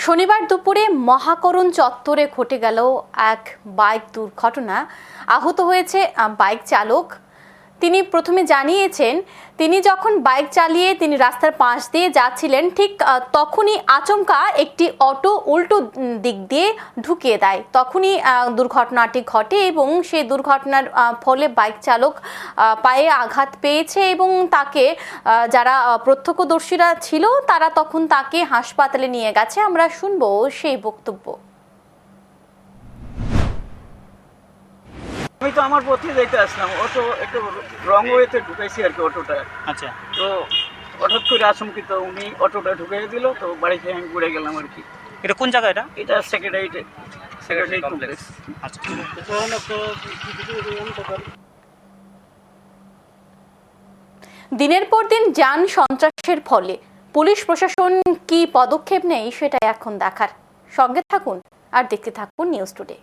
শনিবার দুপুরে মহাকরণ চত্বরে ঘটে গেল এক বাইক দুর্ঘটনা। আহত হয়েছে বাইক চালক তিনি প্রথমে জানিয়েছেন, তিনি যখন বাইক চালিয়ে তিনি রাস্তার পাশ দিয়ে যাচ্ছিলেন, ঠিক তখনই আচমকা একটি অটো উল্টো দিক দিয়ে ঢুকিয়ে দেয়। তখনই দুর্ঘটনাটি ঘটে এবং সেই দুর্ঘটনার ফলে বাইক চালক পায়ে আঘাত পেয়েছে এবং তাকে যারা প্রত্যক্ষদর্শীরা ছিল, তারা তখন তাকে হাসপাতালে নিয়ে গেছে। আমরা শুনব সেই বক্তব্য। আমি তো আমার পথে যাইতে আসলাম। অটো একটু রং ওয়েতে ঢুকাইছি আর কি অটোটা। আচ্ছা। তো হঠাৎ করে আচমকিত উনি অটোটা ঢুকাই দিল তো বাড়ি থেকে আমি ঘুরে গেলাম আর কি। এটা কোন জায়গা এটা? এটা সেক্রেটারি কমপ্লেক্স আচ্ছা। দিনের পর দিন যান সন্ত্রাসের ফলে। পুলিশ প্রশাসন কি পদক্ষেপ নেই সেটাই এখন দেখার। সঙ্গে থাকুন আর দেখতে থাকুন নিউজ টুডে